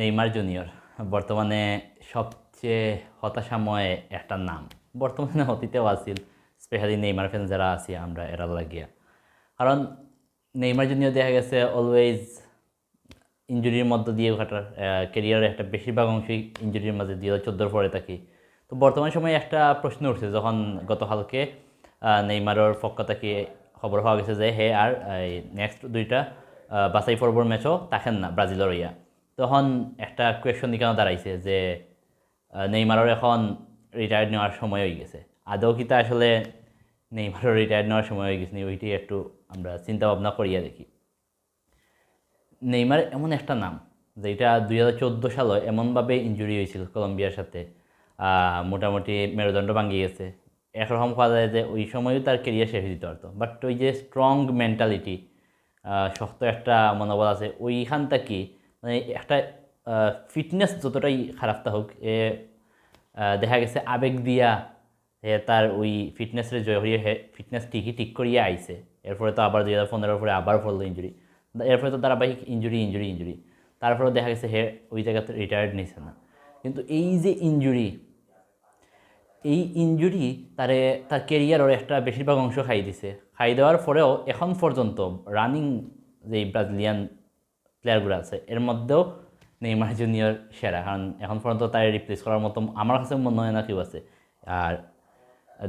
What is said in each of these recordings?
Neymar junior. বর্তমানে সবচেয়ে হতাশাময় একটা নাম। বর্তমানে অতীতেও আছিল। স্পেশালি নেইমার ফ্যান যারা আছি, আমরা এরা লাগিয়া। কারণ নেইমার জুনিয়র দেখা গেছে অলওয়েজ ইঞ্জুরির মধ্য দিয়ে ঘাটার কেরিয়ারের একটা বেশিরভাগ অংশই ইঞ্জুরির মাঝে দিয়ে চোদ্দোর পরে থাকি। তো বর্তমান সময়ে একটা প্রশ্ন উঠছে যখন গতকালকে নেইমারের পক্ষ থেকে খবর হওয়া গেছে যে হে আর নেক্সট দুইটা বাছাই পর্বর ম্যাচও থাকেন না ব্রাজিলের ইয়া। তখন একটা কোয়েশন কেন দাঁড়াইছে যে নেইমারের এখন রিটায়ার্ড নেওয়ার সময় হয়ে গেছে। আদৌ কিতা আসলে নেইমারের রিটায়ার্ড নেওয়ার সময় হয়ে গেছে ওইটি একটু আমরা চিন্তা ভাবনা করিয়া দেখি। নেইমার এমন একটা নাম যেটা দুই হাজার চোদ্দ সালে এমনভাবে ইঞ্জুরি হয়েছিল কলম্বিয়ার সাথে। মোটামুটি মেরুদণ্ড ভাঙিয়ে গেছে। একরকম কথা যায় যে ওই সময়ও তার কেরিয়ার শেষ দিতে পারতো। বাট ওই যে স্ট্রং মেন্টালিটি শক্ত একটা মনোবল আছে ওইখান থেকে মানে একটা ফিটনেস যতটাই খারাপটা হোক, এ দেখা গেছে আবেগ দিয়া তার ওই ফিটনেসের জয় হয়ে ফিটনেস ঠিকই ঠিক করিয়ে আইছে। এরপরে তো আবার দুই হাজার পনেরোর পরে আবার পড়ল ইঞ্জুরি এরপরে তো ধারাবাহিক ইঞ্জুরি ইঞ্জুরি ইঞ্জুরি তারপরেও দেখা গেছে হে, ওই জায়গাতে রিটায়ার্ড নিছে না। কিন্তু এই যে ইঞ্জুরি এই ইঞ্জুরি তারে, তার কেরিয়ারের একটা বেশিরভাগ অংশ খাই দিছে। খাই দেওয়ার পরেও এখন পর্যন্ত রানিং যে ব্রাজিলিয়ান প্লেয়ারগুলো আছে। এর মধ্যেও নেইমার জুনিয়র সেরা। কারণ এখন পর্যন্ত তার রিপ্লেস করার মতো আমার কাছে মনে হয় না কেউ আছে। আর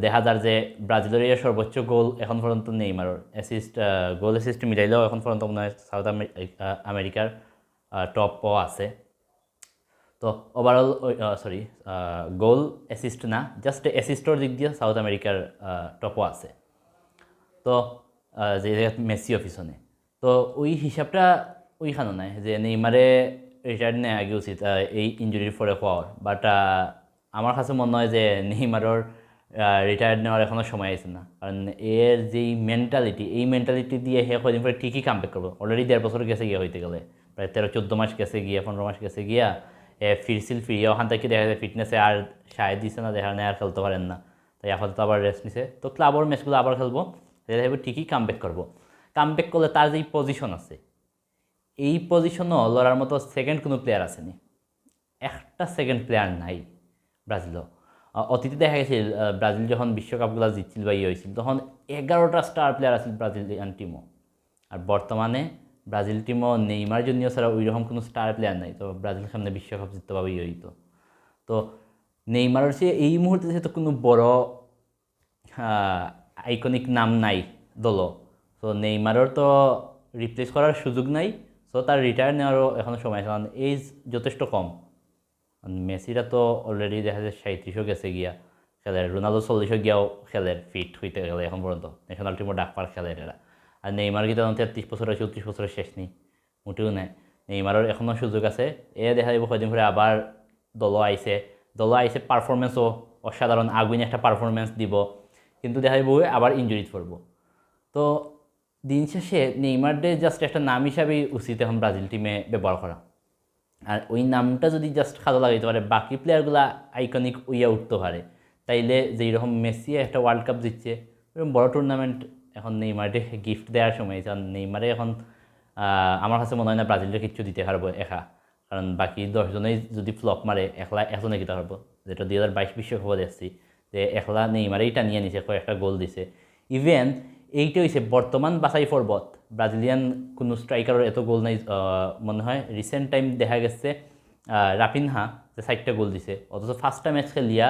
দেখা যার যে ব্রাজিলের সর্বোচ্চ গোল এখন পর্যন্ত নেইমারর অ্যাসিস্ট গোল অ্যাসিস্ট মিলাইলেও এখন পর্যন্ত মনে হয় সাউথ আমেরিকার টপও আছে। তো ওভারঅল সরি গোল অ্যাসিস্ট না জাস্ট অ্যাসিস্টর দিক দিয়ে সাউথ আমেরিকার টপও আছে। তো যে মেসিও পিছনে তো ওই হিসাবটা ওইখানে নাই যে নেইমারে রিটায়ার্ড নেওয়া আগে উচিত এই ইঞ্জুরির পরে হওয়ার। বাট আমার কাছে মনে হয় যে নেইমারর রিটায়ার্ড নেওয়ার এখনও সময় আছে না। কারণ এর যেই মেন্টালিটি এই মেন্টালিটি দিয়ে সে কদিন পরে ঠিকই কাম ব্যাক করব। অলরেডি দেড় বছর গেছে গিয়া হইতে গেলে। প্রায় তেরো, চোদ্দ মাস গেছে গিয়া, পনেরো মাস গেছে গিয়া, এ ফিরছিল ফিরিয়ে, ওখান থেকে দেখা যায় ফিটনেসে আর সায় দিছে না, দেখা নেই আর খেলতে পারেন না। তাই আপাতত আবার রেস্ট নিছে। তো ক্লাবর ম্যাচগুলো আবার খেলব যাবে ঠিকই কাম ব্যাক করব। কাম ব্যাক করলে তার যেই পজিশন আছে এই পজিশনও লড়ার মতো সেকেন্ড কোনো প্লেয়ার আসেনি। একটা সেকেন্ড প্লেয়ার নাই ব্রাজিলও। অতীতে দেখা গেছে ব্রাজিল যখন বিশ্বকাপগুলো জিতছিল বা ইয়ে হয়েছিল, তখন এগারোটা স্টার প্লেয়ার আছিল ব্রাজিলিয়ান টিমও আর বর্তমানে ব্রাজিল টিমও নেইমার জন্য ছাড়া ওই রকম কোনো স্টার প্লেয়ার নাই। তো ব্রাজিল সামনে বিশ্বকাপ জিততে পারবে ইয়ে হইতো। তো নেইমারের চেয়ে এই মুহূর্তে যেহেতু কোনো বড় আইকনিক নাম নাই দল তো নেইমারের তো রিপ্লেস করার সুযোগ নাই। সো তার রিটায়ার নেওয়ারও এখনও সময় আছে, কারণ এইজ যথেষ্ট কম। মেসিরা তো অলরেডি দেখা যায় সাঁত্রিশও গেছে গিয়া খেলের রোনাল্ডো চল্লিশও গিয়াও খেলের ফিট হইতে গেলে এখন পর্যন্ত। ন্যাশনাল টিমও ডাক পার খেলের এরা। আর নেইমার কি তখন তেত্রিশ বছরের, চৌত্রিশ বছরের শেষ নেই, মোটেও নাই। নেইমারের এখনও সুযোগ আছে। এ দেখা যাব কয়দিন পরে আবার দল আইছে। দল আইছে পারফরমেন্সও অসাধারণ আগুন একটা পারফরমেন্স দিব। কিন্তু দেখা যাব আবার ইঞ্জুরিত পড়ব। তো দিন শেষে নেইমার ডে জাস্ট একটা নাম হিসাবেই উচিত এখন ব্রাজিল টিমে ব্যবহার করা। আর ওই নামটা যদি জাস্ট খাদা লাগাইতে পারে, বাকি প্লেয়ারগুলা আইকনিক উইয়া উঠতে পারে। তাইলে যেই রকম মেসি একটা ওয়ার্ল্ড কাপ দিচ্ছে এরকম বড় টুর্নামেন্ট এখন নেইমারে গিফট দেওয়ার সময়, কারণ নেইমারে এখন আমার কাছে মনে হয় না ব্রাজিলকে কিচ্ছু দিতে পারব একা। কারণ বাকি দশজনেই যদি ফ্লপ মারে, একলা একজনে কিতা পারব। যেটা দুই হাজার বাইশ বিশ্বকাপে দেখছি, যে একলা নেইমারেই টানিয়ে নিছে, কয়েকটা গোল দিছে। ইভেন এইটা হয়েছে বর্তমান বাছাই পর্বত। ব্রাজিলিয়ান কোনো স্ট্রাইকারের এত গোল নাই মনে হয়। রিসেন্ট টাইম দেখা গেছে আহ, রাফিনহা যে সাইডটা গোল দিছে। অথচ ফার্স্টটা ম্যাচ খেলিয়া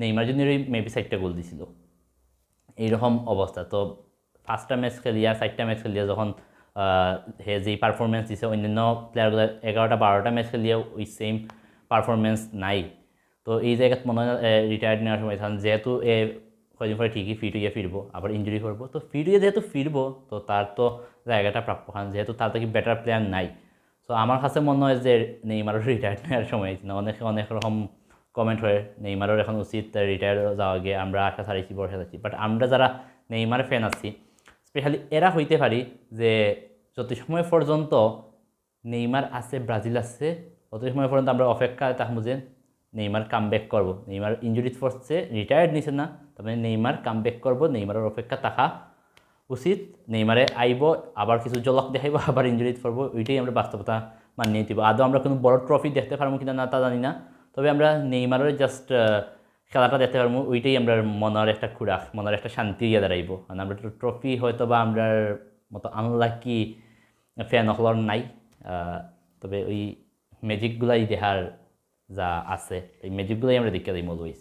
নেইমার জুনিয়রই মেবি সাইডটা গোল দিছিল। এইরকম অবস্থা তো ফার্স্টটা ম্যাচ খেলিয়া চারটা ম্যাচ খেলিয়া যখন হে যেই পারফরমেন্স দিছে অন্যান্য প্লেয়ারগুলো এগারোটা বারোটা ম্যাচ খেলিয়া ওই সেম পারফরমেন্স নাই। তো এই জায়গাত মনে হয় রিটায়ার্ড নেওয়ার সময় যেহেতু এ পরে ঠিকই ফিট হইয়া ফিরবো, আবার ইঞ্জুরি করব। তো ফিট হয়ে যেহেতু ফিরবো, তো তার তো জায়গাটা প্রাপ্য। কারণ যেহেতু তার থেকে বেটার প্লেয়ার নাই। তো আমার কাছে মনে হয় যে নেইমারও রিটায়ার্ড নেওয়ার সময় হয়েছে। না অনেক অনেক রকম কমেন্ট হয় নেইমারের এখন উচিত রিটায়ার যাওয়া গিয়ে আমরা আশা ছাড়াইছি, ভরসা যাচ্ছি বাট আমরা যারা নেইমার ফ্যান আছি স্পেশালি এরা হইতে পারি যে যত সময় পর্যন্ত নেইমার আছে, ব্রাজিল আছে তত সময় পর্যন্ত আমরা অপেক্ষা যে নেইমার কাম ব্যাক করব। নেইমার ইঞ্জুরি ফোর্সে রিটায়ার্ড নিছে না, তবে নেইমার কাম ব্যাক করব। নেইমারের অপেক্ষা থাকা উচিত। নেইমারে আইব, আবার কিছু জলক দেখাইব, আবার ইঞ্জুরিত পড়ব ওইটাই আমরা বাস্তবতা মানিয়ে দিব আদৌ আমরা কোনো বড় ট্রফি দেখতে পারব কিনা না তা জানি না। তবে আমরা নেইমারের জাস্ট খেলাটা দেখতে পারব। ওইটাই আমরা মনের একটা খুরাক, মনের একটা শান্তি ইয়ে দাঁড়াইব। মানে আমরা ট্রফি হয়তো বা আমরা মতো আনলাকি ফ্যান হলর নাই। তবে ওই ম্যাজিকগুলাই দেখার যা আছে এই ম্যাজিকগুলোই আমরা দেখতে দিই অলওয়েজ